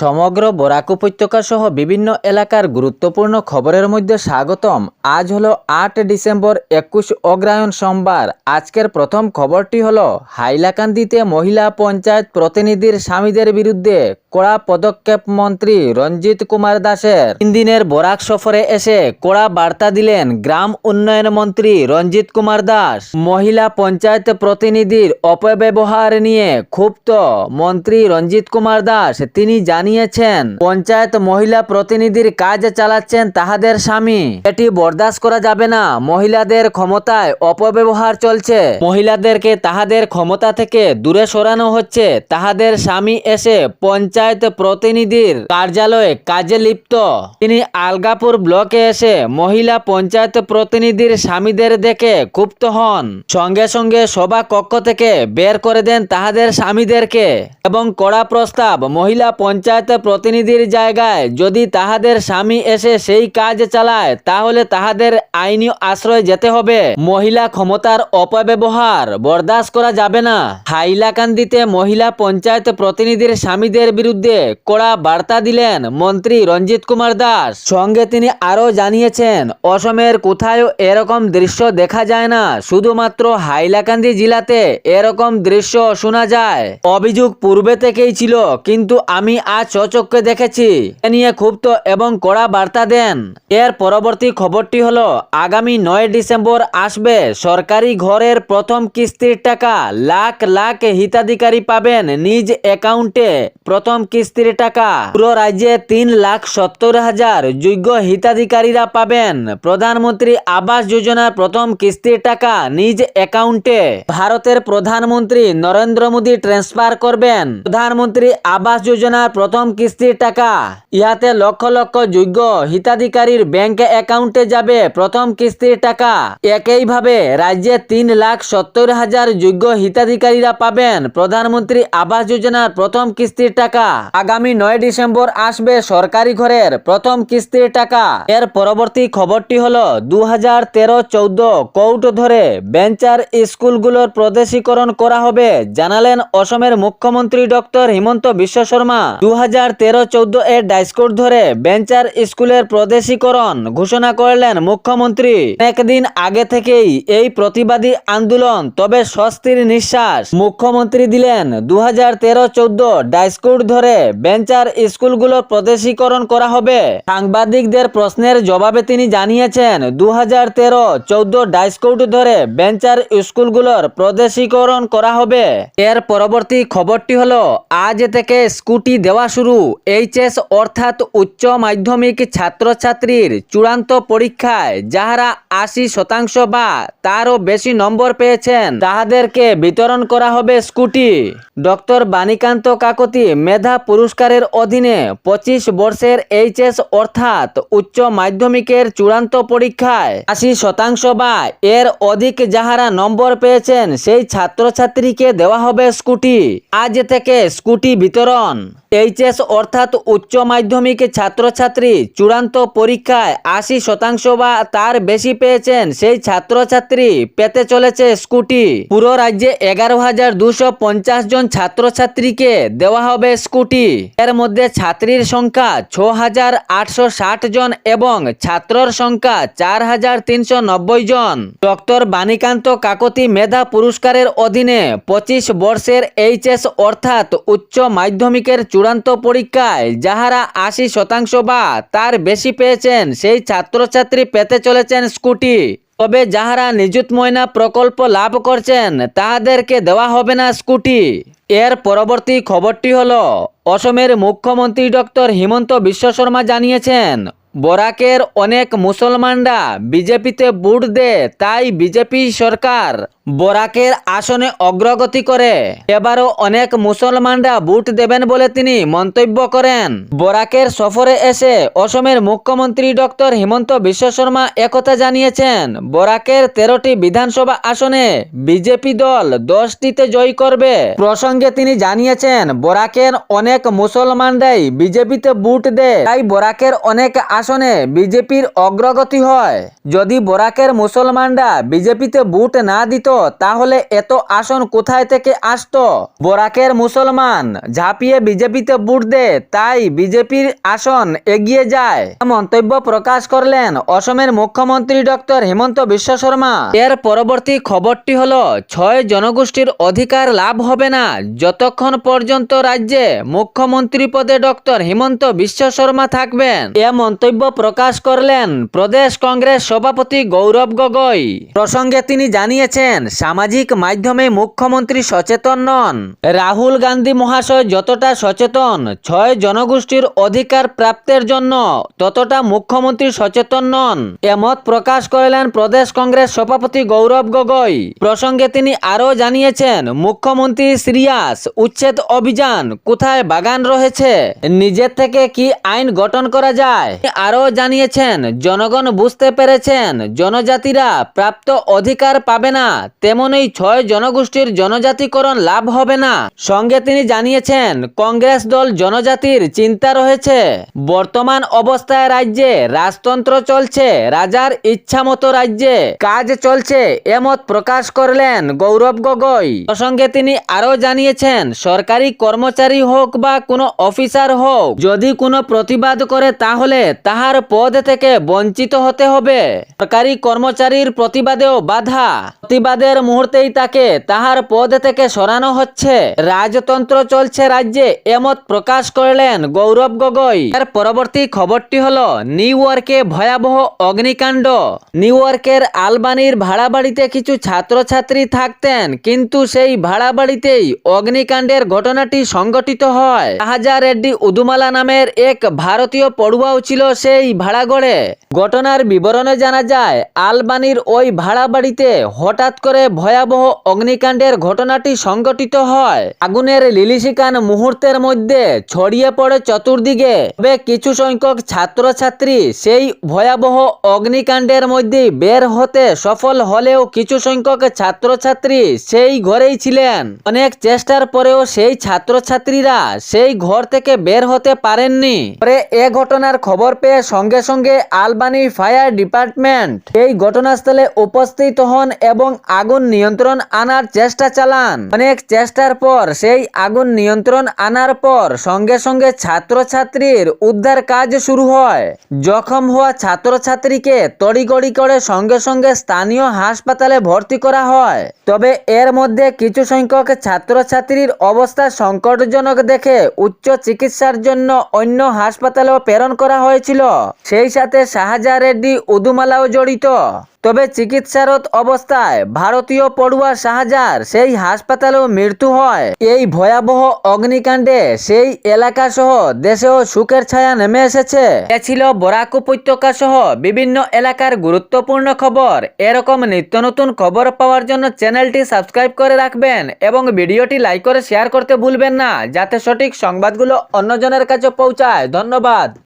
সমগ্র বরাক উপত্যকা সহ বিভিন্ন এলাকার গুরুত্বপূর্ণ খবরের মধ্যে স্বাগতম। আজ হলো আট ডিসেম্বর একুশ অগ্রায়ণ সোমবার। আজকের প্রথম খবরটি হলো, হাইলাকান্দিতে মহিলা পঞ্চায়েত প্রতিনিধির স্বামীদের বিরুদ্ধে কড়া পদক্ষেপ মন্ত্রী রঞ্জিত কুমার দাসের। তিন দিনের বরাক সফরে এসে কড়া বার্তা দিলেন গ্রাম উন্নয়ন মন্ত্রী রঞ্জিত কুমার দাস। মহিলা পঞ্চায়েত প্রতিনিধির অপব্যবহার নিয়ে ক্ষুব্ধ মন্ত্রী রঞ্জিত কুমার দাস। তিনি জানিয়েছেন, পঞ্চায়েত মহিলা প্রতিনিধির কাজ চালাচ্ছেন তাহাদের স্বামী। এটি বরদাস্ত করা যাবে না। মহিলাদের ক্ষমতায় অপব্যবহার চলছে। মহিলাদেরকে তাহাদের ক্ষমতা থেকে দূরে সরানো হচ্ছে। তাহাদের স্বামী এসে পঞ্চায়েত প্রতিনিধির কার্যালয়ে কাজে লিপ্ত। তিনি আলগাপুর ব্লকে এসে মহিলা পঞ্চায়েত প্রতিনিধির স্বামীদের দেখে ক্ষুব্ধ হন। সঙ্গে সঙ্গে সভা কক্ষ থেকে বের করে দেন তাহাদের স্বামীদেরকে। এবং কড়া প্রস্তাব মহিলা পঞ্চায়েত প্রতিনিধির জায়গায় যদি তাহাদের স্বামী এসে সেই কাজ চালায়, তাহলে তাহাদের আইনি আশ্রয় যেতে হবে। মহিলা ক্ষমতার অপব্যবহার বরদাস্ত করা যাবে না। হাইলাকান্দিতে মহিলা পঞ্চায়েত প্রতিনিধির স্বামীদের বিরুদ্ধে কড়া বার্তা দিলেন মন্ত্রী রঞ্জিত কুমার দাস। সঙ্গে তিনি আরও জানিয়েছেন, অসমের কোথাও এরকম দৃশ্য দেখা যায় না, শুধুমাত্র হাইলাকান্দি জেলাতে এরকম দৃশ্য শোনা যায়। অভিযোগ পূর্বে থেকেই ছিল, কিন্তু আমি আজ চচক্ষে দেখেছি। এ নিয়ে ক্ষুব্ধ এবং কড়া বার্তা দেন। এর পরবর্তী খবরটি হলো, আগামী নয় ডিসেম্বর আসবে সরকারি ঘরের প্রথম কিস্তির টাকা। লাখ লাখ হিতাধিকারী পাবেন নিজ অ্যাকাউন্টে প্রথম কিস্তির টাকা। পুরো রাজ্যে তিন লাখ সত্তর হাজার যোগ্য হিতাধিকারীরা পাবেন। প্রধানমন্ত্রী আবাস যোজনার প্রথম কিস্তির টাকা নিজ অ্যাকাউন্টে। ভারতের প্রধানমন্ত্রী নরেন্দ্র মোদী ট্রান্সফার করবেন। প্রধানমন্ত্রী আবাস যোজনার প্রথম কিস্তির টাকা। ইহাতে লক্ষ লক্ষ যোগ্য হিতাধিকারীর ব্যাংক অ্যাকাউন্টে যাবে প্রথম কিস্তির টাকা। একইভাবে রাজ্যে তিন লাখ সত্তর হাজার যোগ্য হিতাধিকারীরা পাবেন প্রধানমন্ত্রী আবাস যোজনার প্রথম কিস্তির টাকা। আগামী নয় ডিসেম্বর আসবে সরকারি ঘরের প্রথম কিস্তির টাকা। এর পরবর্তী খবরটি হলো দু হাজার তেরো চৌদ্দ কৌট ধরে বেঞ্চার স্কুলগুলোর প্রদেশীকরণ করা হবে। জানালেন অসমের মুখ্যমন্ত্রী ডক্টর হিমন্ত বিশ্ব শর্মা। দু হাজার হাজার তেরো চৌদ্দ এর ডাইসকোড ধরে বেঞ্চার স্কুলের প্রদেশীকরণ ঘোষণা করলেন মুখ্যমন্ত্রী। একদিন আগে থেকেই এই প্রতিবাদী আন্দোলন, তবে স্বস্তির নিঃশ্বাস মুখ্যমন্ত্রী দিলেন। দু হাজার তেরো চৌদ্দ ডাইসকোড ধরে বেঞ্চার স্কুলগুলোর প্রদেশীকরণ করা হবে। সাংবাদিকদের প্রশ্নের জবাবে তিনি জানিয়েছেন দু হাজার তেরো চৌদ্দ ডাইসকোড ধরে বেঞ্চার স্কুলগুলোর প্রদেশীকরণ করা হবে। এর পরবর্তী খবরটি হলো, আজ থেকে স্কুটি দেওয়া শুরু। এইচএস অর্থাৎ উচ্চ মাধ্যমিক ছাত্রছাত্রীর চূড়ান্ত পরীক্ষায় যাহারা আশি শতাংশ বা তারও বেশি নম্বর পেয়েছেন, তাহাদেরকে বিতরণ করা হবে স্কুটি। ডক্টর বাণীকান্ত কাকতি মেধা পুরস্কারের অধীনে পঁচিশ বর্ষের এইচএস অর্থাৎ উচ্চ মাধ্যমিকের চূড়ান্ত পরীক্ষায় আশি শতাংশ বা এর অধিক যাহারা নম্বর পেয়েছেন, সেই ছাত্রছাত্রীকে দেওয়া হবে স্কুটি। আজ থেকে স্কুটি বিতরণ। এইচএস অর্থাৎ উচ্চ মাধ্যমিক ছাত্রছাত্রী চূড়ান্ত পরীক্ষায় আশি শতাংশ বা তার বেশি পেয়েছেন সেই ছাত্রছাত্রী পেতে চলেছে স্কুটি। পুরো রাজ্যে এগারো হাজার দুশো পঞ্চাশ জন ছাত্রছাত্রীকে দেওয়া হবে স্কুটি। এর মধ্যে ছাত্রীর সংখ্যা ছ হাজার আটশো জন এবং ছাত্রর সংখ্যা চার হাজার তিনশো নব্বই জন। ডক্টর বাণীকান্ত কাকতি মেধা পুরস্কারের অধীনে পঁচিশ বর্ষের এইচএস অর্থাৎ উচ্চ মাধ্যমিকের চূড়ান্ত পরীক্ষায় যাহারা আশি শতাংশ বা তার বেশি পেয়েছেন, সেই ছাত্রছাত্রী পেতে চলেছেন স্কুটি। তবে যাহারা নিযুত ময়না প্রকল্প লাভ করছেন, তাহাদেরকে দেওয়া হবে না স্কুটি। এর পরবর্তী খবরটি হল, অসমের মুখ্যমন্ত্রী ডক্টর হিমন্ত বিশ্ব শর্মা জানিয়েছেন, বরাকের অনেক মুসলমানরা বিজেপিতে ভোট দে তাই বিজেপি সরকার বরাকের আসনে অগ্রগতি করে। এবারও অনেক মুসলমানরা ভোট দেবেন বলে তিনি মন্তব্য করেন। বরাকের সফরে এসে অসমের মুখ্যমন্ত্রী ডক্টর হিমন্ত বিশ্ব শর্মা একথা জানিয়েছেন, বরাকের তেরোটি বিধানসভা আসনে বিজেপি দল দশটিতে জয় করবে। প্রসঙ্গে তিনি জানিয়েছেন, বরাকের অনেক মুসলমানরাই বিজেপিতে ভোট দেয়, তাই বরাকের অনেক আসনে বিজেপির অগ্রগতি হয়। যদি বরাকের মুসলমানরা বিজেপিতে ভোট না দিত তাহলে এত আসন কোথায় থেকে আসতো? বরাকের মুসলমান ঝাঁপিয়ে বিজেপিতে বুট দে, তাই বিজেপির আসন এগিয়ে যায়। মন্তব্য প্রকাশ করলেন অসমের মুখ্যমন্ত্রী ডক্টর হেমন্ত বিশ্ব শর্মা। এর পরবর্তী খবরটি হল, ছয় জনগোষ্ঠীর অধিকার লাভ হবে না, যতক্ষণ পর্যন্ত রাজ্যে মুখ্যমন্ত্রী পদে ডক্টর হিমন্ত বিশ্ব শর্মা থাকবেন। এ মন্তব্য প্রকাশ করলেন প্রদেশ কংগ্রেস সভাপতি গৌরব গগৈ। প্রসঙ্গে তিনি জানিয়েছেন সামাজিক মাধ্যমে মুখ্যমন্ত্রী সচেতন নন। রাহুল গান্ধী মহাশয় যতটা সচেতন, ছয় জনগোষ্ঠীর অধিকার প্রাপ্তের জন্য ততটা মুখ্যমন্ত্রী সচেতন নন। এমত প্রকাশ করলেন প্রদেশ কংগ্রেস সভাপতি গৌরব গগৈ। প্রসঙ্গে তিনি আরও জানিয়েছেন, মুখ্যমন্ত্রী সিরিয়াস, উচ্ছেদ অভিযান কোথায় বাগান রয়েছে? নিজের থেকে কি আইন গঠন করা যায়? আরও জানিয়েছেন, জনগণ বুঝতে পেরেছেন, জনজাতিরা প্রাপ্ত অধিকার পাবে না। তেমনই ছয় জনগোষ্ঠীর জনজাতিকরণ লাভ হবে না। সঙ্গে তিনি জানিয়েছেন, কংগ্রেস দল জনজাতির চিন্তা রয়েছে। বর্তমান অবস্থায় রাজ্যে রাজতন্ত্র চলছে, রাজার ইচ্ছা মতো রাজ্যে কাজ চলছে এমত প্রকাশ করলেন গৌরব গগৈ। প্রসঙ্গে তিনি আরও জানিয়েছেন, সরকারি কর্মচারী হোক বা কোনো অফিসার হোক, যদি কোনো প্রতিবাদ করে তাহলে তাহার পদ থেকে বঞ্চিত হতে হবে। সরকারি কর্মচারীর প্রতিবাদেও বাধা। প্রতিবাদের মুহূর্তেই তাকে তাহার পদ থেকে সরানো হচ্ছে। রাজতন্ত্র চলছে রাজ্যে, এমত প্রকাশ করলেন গৌরব গগৈ। এর পরবর্তী খবরটি হল, নিউ ইয়র্কে ভয়াবহ অগ্নিকাণ্ড। নিউ ইয়র্কের আলবানির ভাড়া বাড়িতে কিছু ছাত্রছাত্রী থাকতেন, কিন্তু সেই ভাড়া বাড়িতেই অগ্নিকাণ্ডের ঘটনাটি সংঘটিত হয়। রাজা রেড্ডি উদুমালা নামের এক ভারতীয় পড়ুয়াও ছিল সেই ভাড়াগড়ে। ঘটনার বিবরণে জানা যায়, আলবানির ওই ভাড়া বাড়িতে হঠাৎ করে ভয়াবহ অগ্নিকাণ্ডের ঘটনাটি সংঘটিত হয়। আগুনের লিলিশিকান মুহূর্তের মধ্যে ছড়িয়ে পড়ে চতুর্দিকে। তবে কিছু সংখ্যক ছাত্রছাত্রী সেই ভয়াবহ অগ্নিকাণ্ডের মধ্যে বের হতে সফল হলেও কিছু সংখ্যক ছাত্রছাত্রী সেই ঘরেই ছিলেন। অনেক চেষ্টার পরেও সেই ছাত্রছাত্রীরা সেই ঘর থেকে বের হতে পারেননি। পরে এ ঘটনার খবর পেয়ে সঙ্গে সঙ্গে আলবানি ফায়ার ডিপার্টমেন্ট এই ঘটনাস্থলে উপস্থিত হন এবং আগুন নিয়ন্ত্রণ আনার চেষ্টা চালান। অনেক চেষ্টার পর সেই আগুন নিয়ন্ত্রণ আনার পর সঙ্গে সঙ্গে ছাত্রছাত্রীর উদ্ধার কাজ শুরু হয়। জখম হওয়া ছাত্রছাত্রীকে তড়িগড়ি করে সঙ্গে সঙ্গে স্থানীয় হাসপাতালে ভর্তি করা হয়। তবে এর মধ্যে কিছু সংখ্যক ছাত্রছাত্রীর অবস্থা সংকটজনক দেখে উচ্চ চিকিৎসার জন্য অন্য হাসপাতালেও প্রেরণ করা হয়েছিল। সেই সাথে শাহজা রেড্ডি, উদুমালাও জড়িত। তবে চিকিৎসারত অবস্থায় ভারতীয় পড়ুয়া শাহজার সেই হাসপাতালেও মৃত্যু হয়। এই ভয়াবহ অগ্নিকাণ্ডে সেই এলাকা সহ দেশেও সুখের ছায়া নেমে এসেছে। এ ছিল বরাক উপত্যকা সহ বিভিন্ন এলাকার গুরুত্বপূর্ণ খবর। এরকম নিত্য নতুন খবর পাওয়ার জন্য চ্যানেলটি সাবস্ক্রাইব করে রাখবেন এবং ভিডিওটি লাইক করে শেয়ার করতে ভুলবেন না, যাতে সঠিক সংবাদগুলো অন্যজনের কাছে পৌঁছায়। ধন্যবাদ।